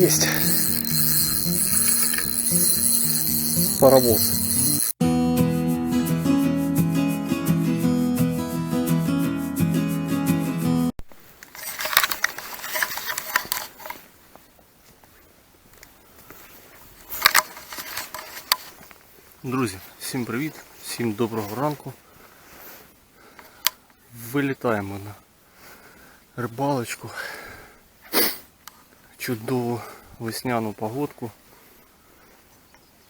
Есть. Паровоз. Друзі, всім привіт, всім доброго ранку. Вилітаємо на рибалочку. Чудову весняну погодку.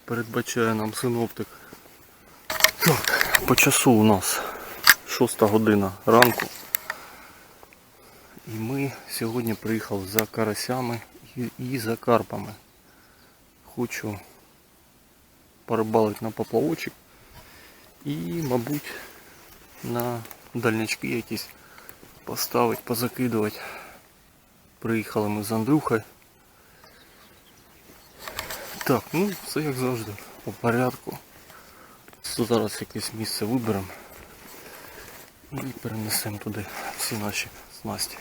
Передбачає нам синоптик. Так, по часу у нас 6 година ранку. І ми сьогодні приїхали за карасями і, за карпами. Хочу порибалити на поплавочок і, мабуть, на дальнячки якісь поставити, позакидувати. Приїхали ми з Андрюхою. Так, ну все як завжди, по порядку. Зараз якесь місце виберемо і перенесемо туди всі наші снасті.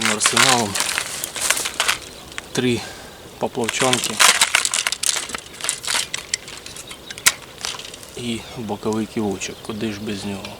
Вот арсеналом. Три поплавчанки і боковий ківочок. Куди ж без нього?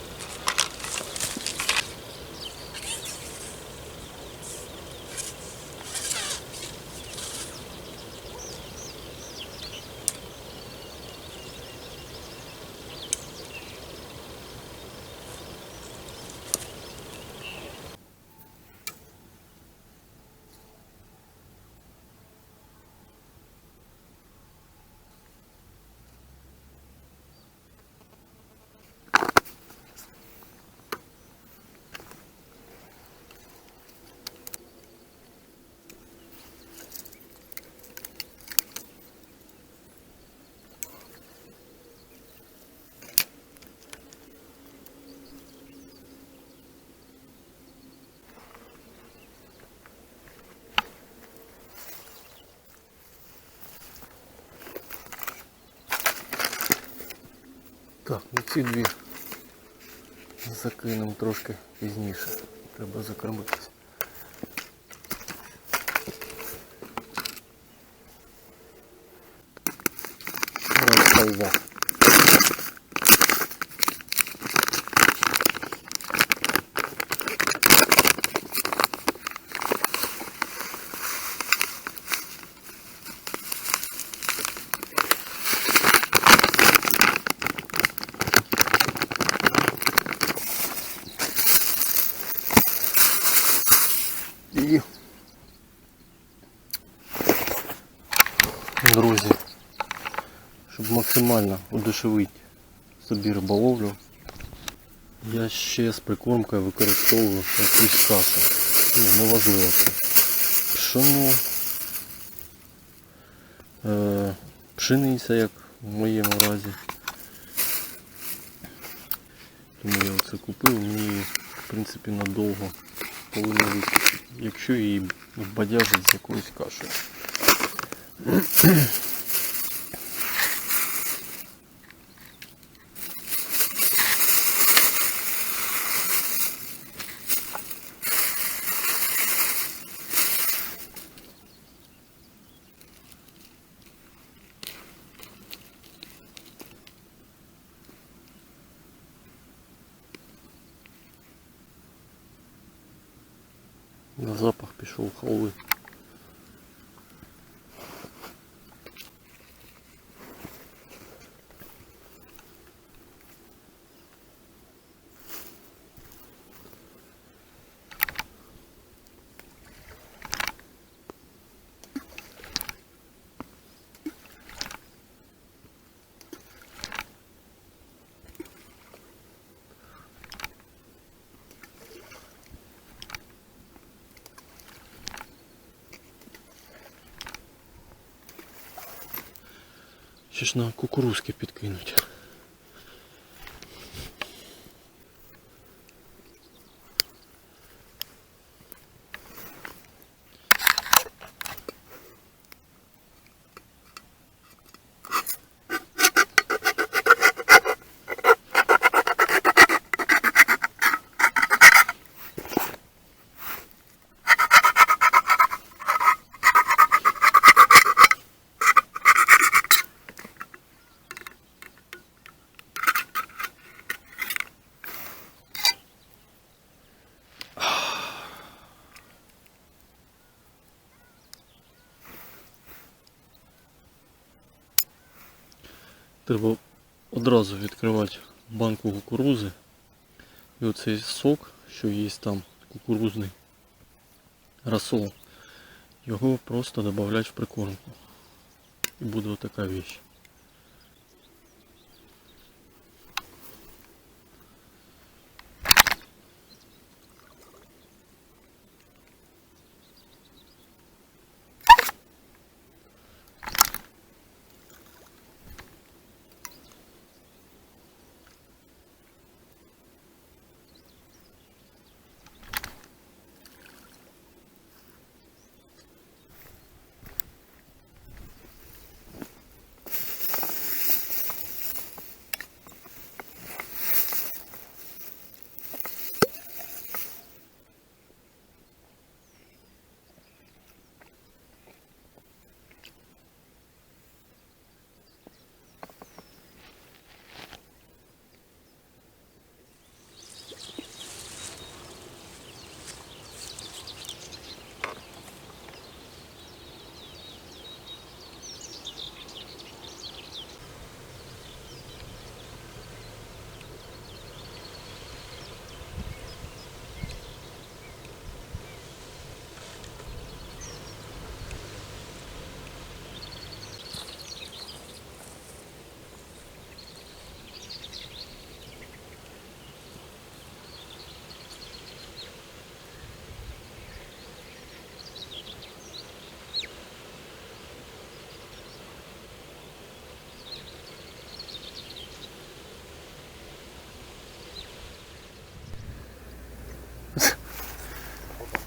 Так, ну ці дві закинемо трошки пізніше. Треба закормитися. Розкайда. І друзі, щоб максимально удешевити собі риболовлю, я ще з прикормкою використовую якусь кашу. Ну, неважливо це. Пшено, е, пшениця, як в моєму разі. Тому я оце купив, мені в принципі надовго повинно вистачити, якщо її вбадяжить з якоюсь кашею. Ще ж на кукурузки підкинуть. Треба одразу відкривати банку кукурузи. І оцей сок, що є там кукурузний рассол, його просто додавати в прикормку. І буде отака вещь.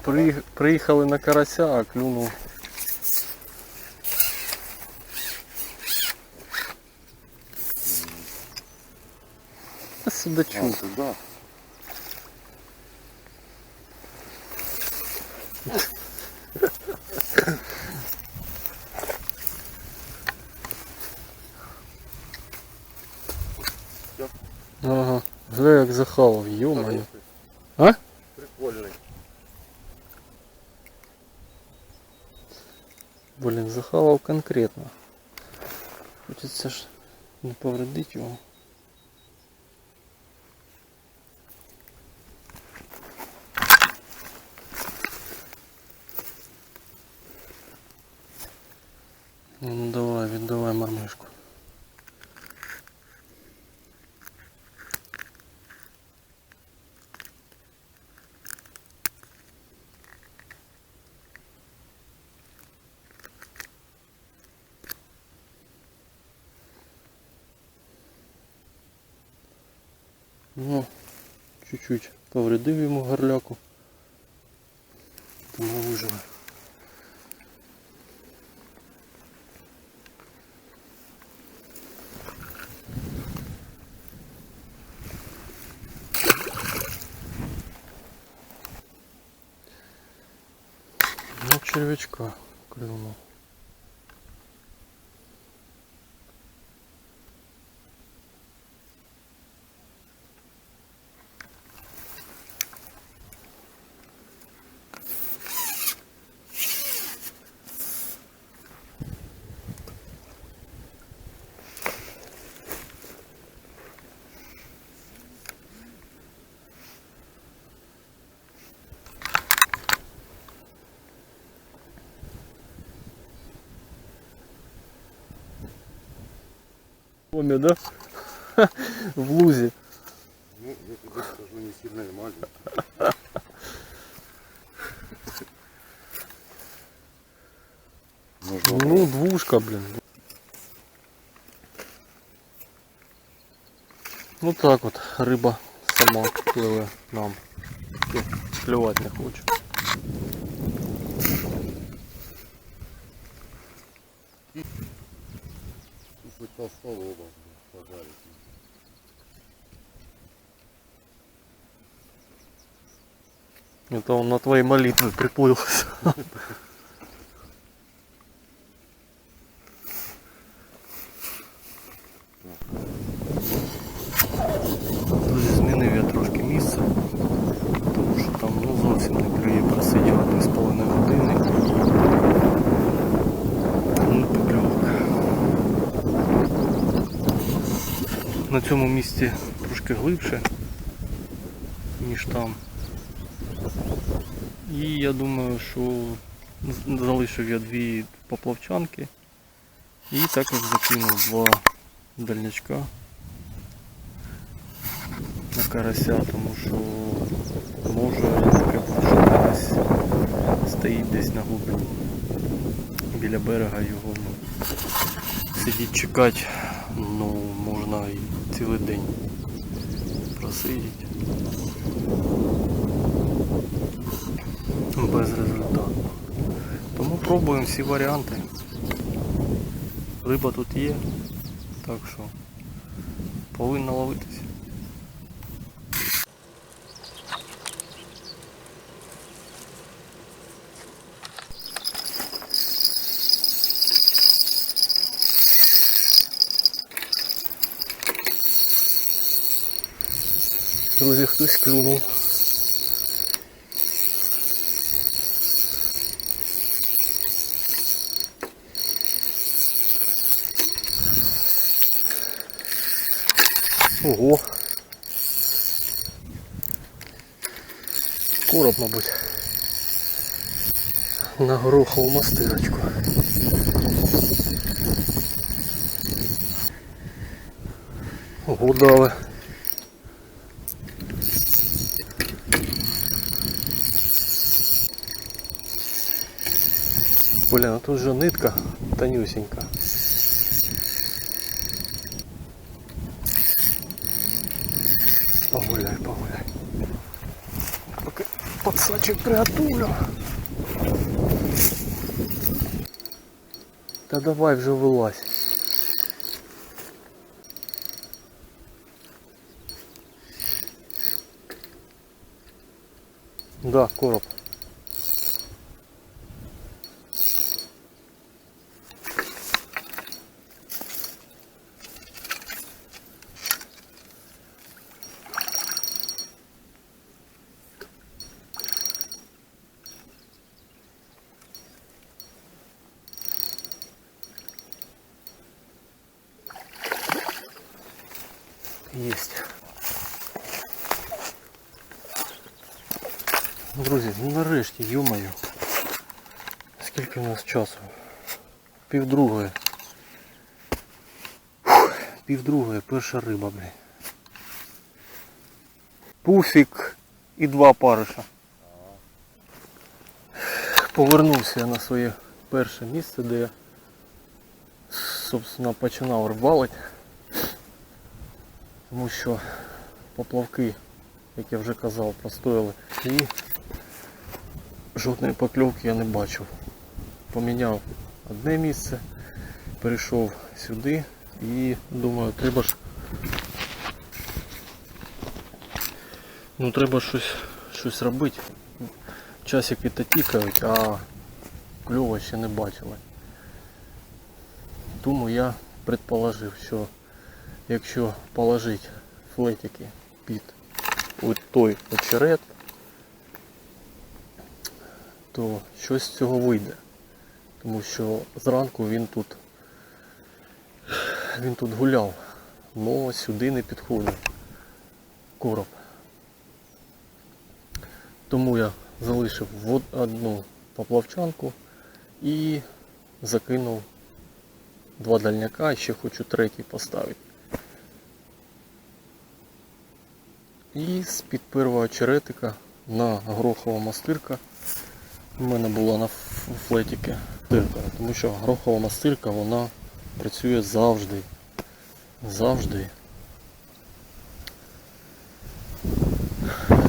При- Приїхали на карася, а клюнув. Судачок. А, сюда. Конкретно. Хочеться ж не повредити його. Ну давай, віддавай мармишку. Ну, чуть-чуть повредив йому горляку. Тому виживе. Ну, червячка клюнул. Помя, да? В лузе. Ну, я тебе скажу, не сильно и маленький. Ну. Ну, двушка, блин. Ну так вот, рыба сама пливе нам. Клювати не хоче. Толстого оба пожарить. Это он на твои молитвы приплыл. на цьому місці трошки глибше, ніж там. І я думаю, що залишив я дві поплавчанки і також закинув два дальнячка на карася, тому що може таке що карась стоїть десь на глибині біля берега його ну, сидіть чекати, ну можна і цілий день просидіти. Безрезультатно. Тому пробуємо всі варіанти. Риба тут є, так що повинна ловитися. Друзі, хтось клюнув. Ого. Короб, мабуть. На горохову мастирочку. Ого, дали. Бля, ну тут же нитка тонюсенька. Погуляй, погуляй. Поки подсачок приготовлю. Та давай вже вилазь. Да, короб. Нарешті, ё-моё. Скільки у нас часу? Півдругої. Півдругої, перша риба, блін. Пуфік і два париша. Повернувся я на своє перше місце, де я собственно починав рибалити. Тому що поплавки, як я вже казав, простояли і жодної покльовки я не бачив. Поміняв одне місце, перейшов сюди і думаю, треба ж ну треба щось, щось робити. Часики то тікають, а кльова ще не бачили. Тому я предположив, що якщо положити флетики під той очерет, то щось з цього вийде. Тому що зранку він тут він тут гуляв, але сюди не підходив короб. Тому я залишив одну поплавчанку і закинув два дальняка, і ще хочу третій поставити. І з-під первого очеретика на горохова мастирка у мене була на флетіки дирка, тому що горохова мастирка вона працює завжди. Завжди.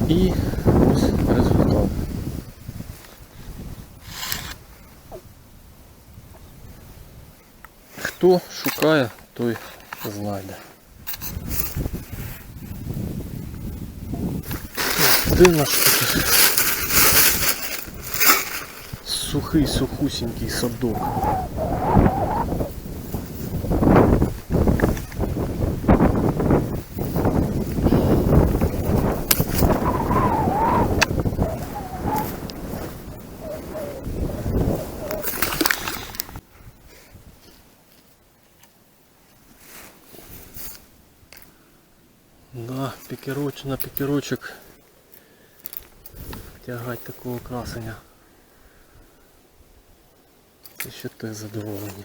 І ось результат. Хто шукає, той знайде. Де наш сухий, сухусенький садок. Да, пікіроч на пікірочок тягать такого красення. Це ще те задоволення.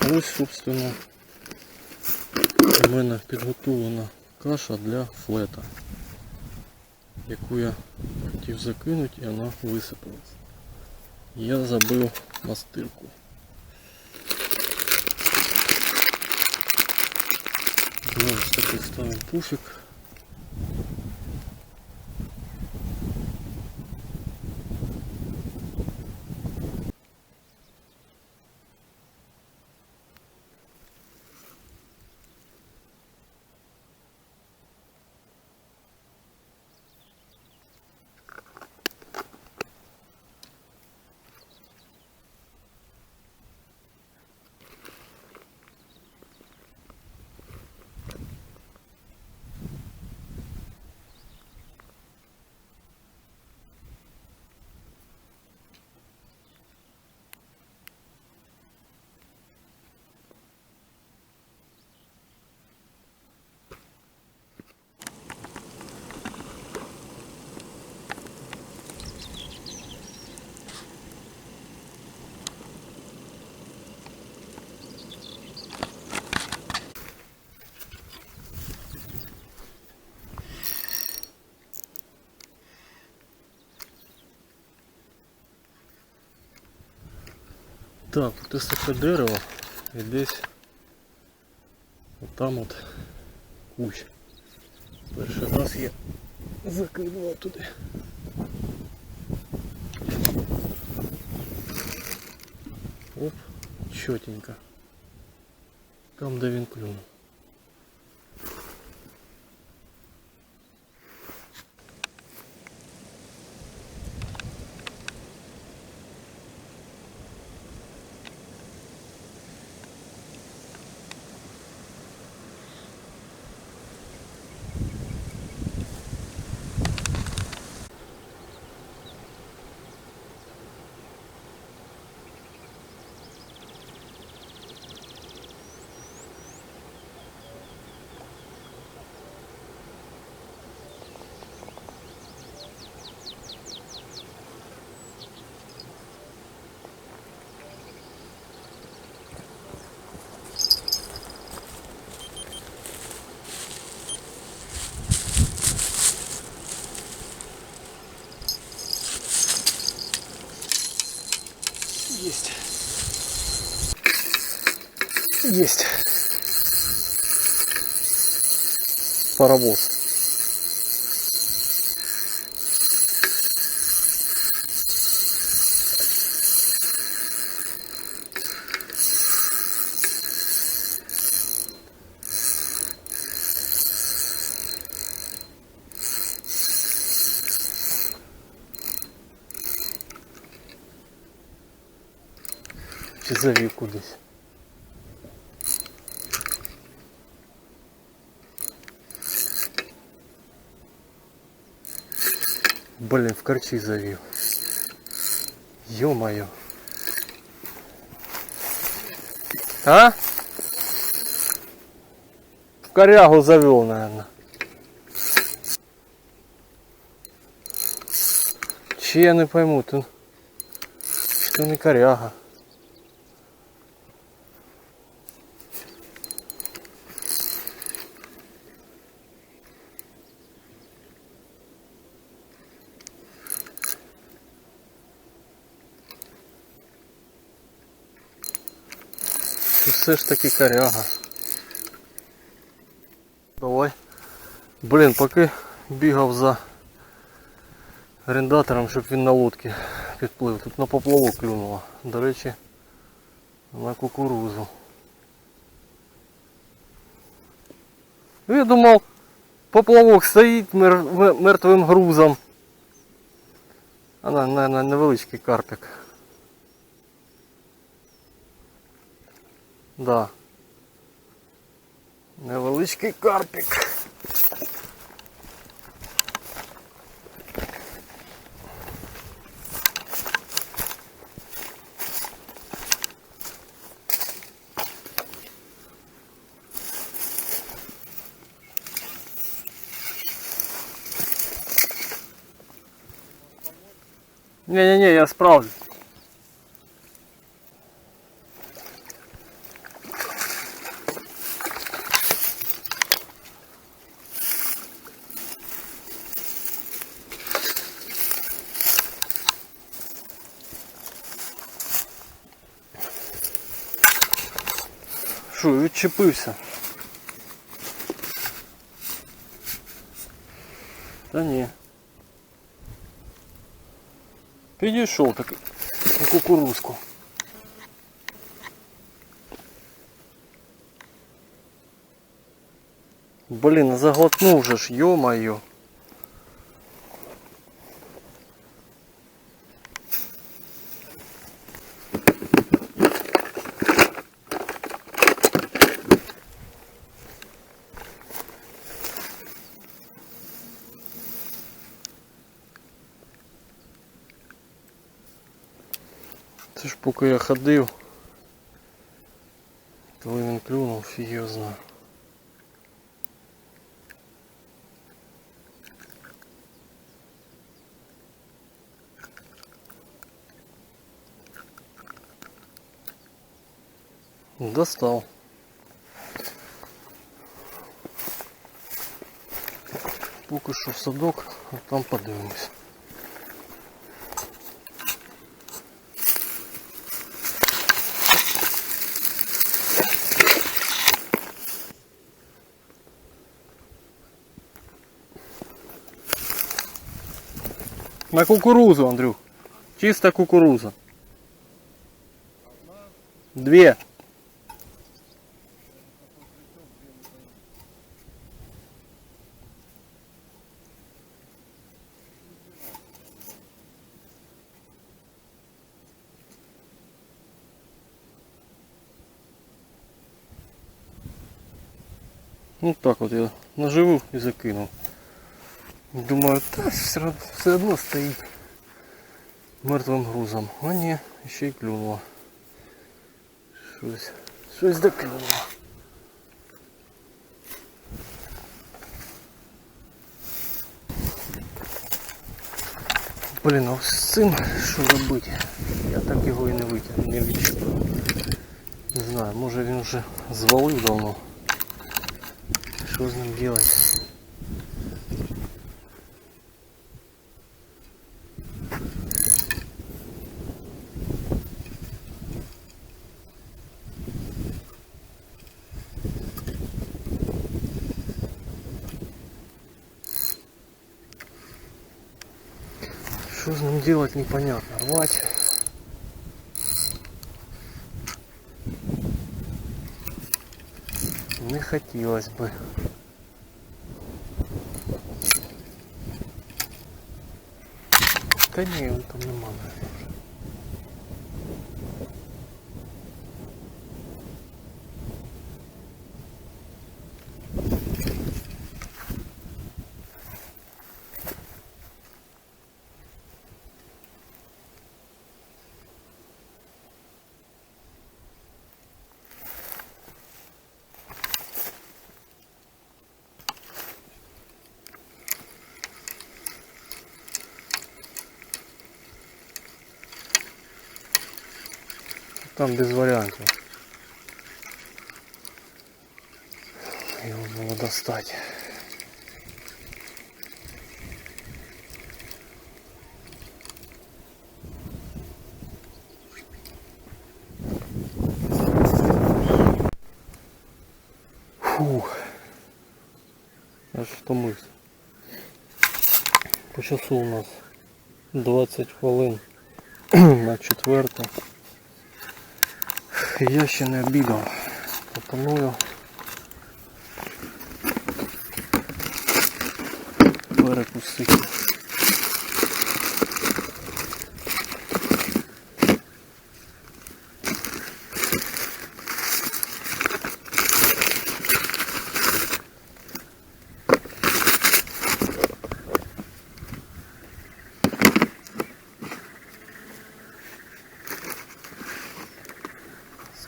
Ось, собственно, у мене підготовлена каша для флета, яку я хотів закинути і вона висипалась. Я забив мастирку. Знову ж таки ставимо пуфик. Так, ось таке дерево і десь там от кущ. Перший раз я закидував туди. Оп, чотенько. Там де він клюнув. Есть. Паровоз. Чи завів кудись. Блин, в корчи завів. Ё-моё. А? В корягу завел, наверное. Чи я не пойму, то, что не коряга. Все ж таки коряга. Давай. Блін, поки бігав за орендатором, щоб він на лодці підплив. Тут на поплавок клюнуло. До речі, на кукурузу. Я думав, поплавок стоїть мер- мертвим грузом. А на невеличкий карпик. Да. Невеличкий карпик. Не-не-не, я справлюсь. Що, відчепився? Та ні. Підійшов так на кукурузку. Блін, заглотнув же ж, ё-моё. Це ж поки я ходив, коли він клюнув, фіг його знає. Достал. Поки що в садок, а там подивимось. На кукурузу, Андрюх. Чисто кукуруза. Две. Ну так от я наживу і закинув. Думаю, та все, од- все одно стоїть мертвим грузом. А ні, ще й клюнуло. Щось. Щось доклюнуло. Блін, а з цим що робити? Я так його і не витягну, не відчіпив. Не знаю, може він вже звалив давно. Що з ним робити? Что с ним делать непонятно. Рвать. Не хотелось бы. Та ні, там нема. наверное. Там без варіантів. Його було достати. Фух. Аж втомився. По часу у нас 20 хвилин на четверту. Я ще не обідав. Пропоную перекусити.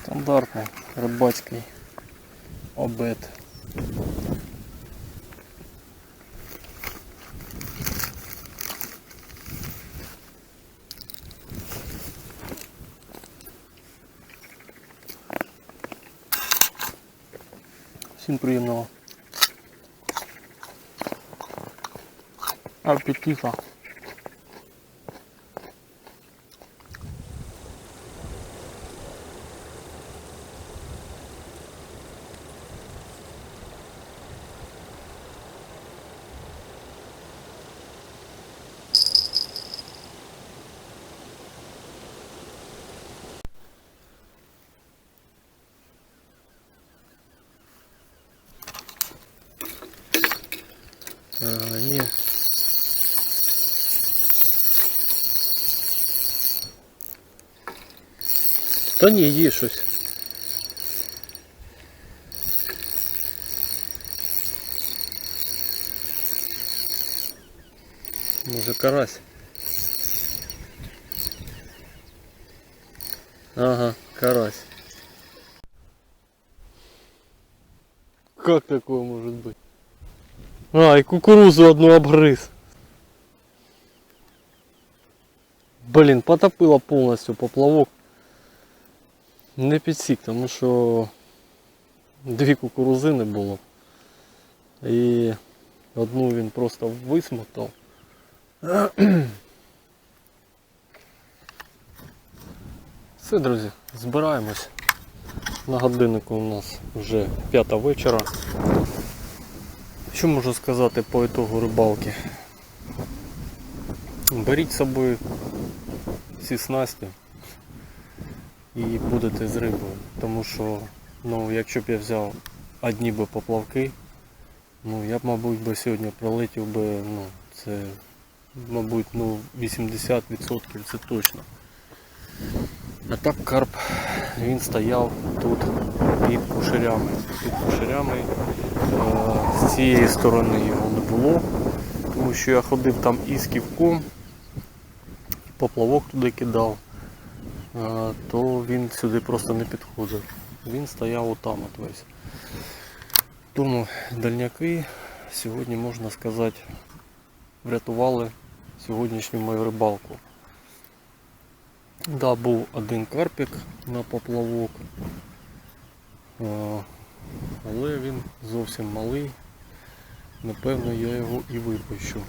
Стандартний рибацький обід. Всім приємного аппетита. Та ні, є щось. Може карась. Ага, карась. Как такое может быть? А, и кукурузу одну обгрыз. Блін, потопило повністю поплавок. Не підсік, тому що дві кукурузини було. І одну він просто висмотав. Все, друзі, збираємось. На годиннику у нас вже п'ята вечора. Що можу сказати по ітогу рибалки? Беріть з собою всі снасті і будете з рибою. Тому що, ну, якщо б я взяв одні би поплавки, ну я б, мабуть, би сьогодні пролетів би, ну, це, мабуть, ну, 80% це точно. А так карп, він стояв тут під кушарями. Під кушарями Е, з цієї сторони його не було, тому що я ходив там із ківком, поплавок туди кидав, то він сюди просто не підходив. Він стояв отам от весь. Тому дальняки сьогодні, можна сказати, врятували сьогоднішню мою рибалку. Да, був один карпік на поплавок. Але він зовсім малий. Напевно, я його і випущу.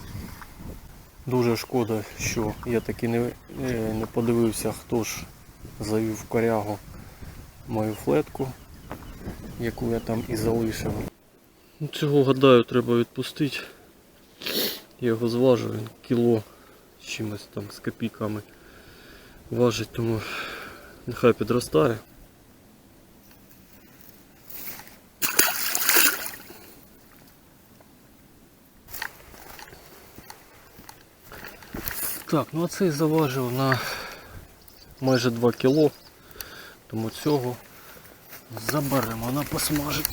Дуже шкода, що я таки не, е, не подивився, хто ж завів корягу мою флетку, яку я там і залишив. Ну, Цього гадаю треба відпустити. Я його зважу, він кіло з чимось там з копійками важить, тому нехай підростає. Так, ну а цей заважив на майже 2 кіло, тому цього заберемо на посмажить.